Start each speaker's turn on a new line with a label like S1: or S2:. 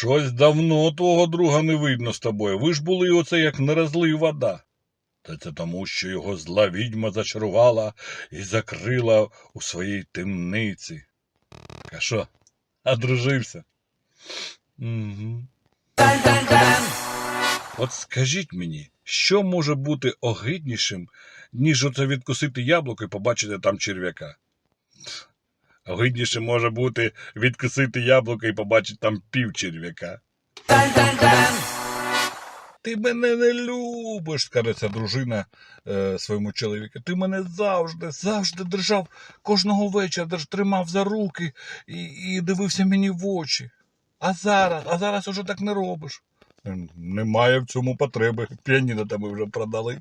S1: Щось давно твого друга не видно з тобою. Ви ж були оце як не розлий вода. Та це тому, що його зла відьма зачарувала і закрила у своїй темниці. А що, одружився? Угу. От скажіть мені, що може бути огиднішим, ніж оце відкусити яблуко і побачити там черв'яка? Гидніше може бути відкусити яблуко і побачити там пів черв'яка. Ти мене не любиш, скажеться дружина е, своєму чоловіку. Ти мене завжди, завжди держав кожного вечора, держ, тримав за руки і і дивився мені в очі. А зараз, а зараз уже так не робиш. Немає в цьому потреби. Піаніно тебе вже продали.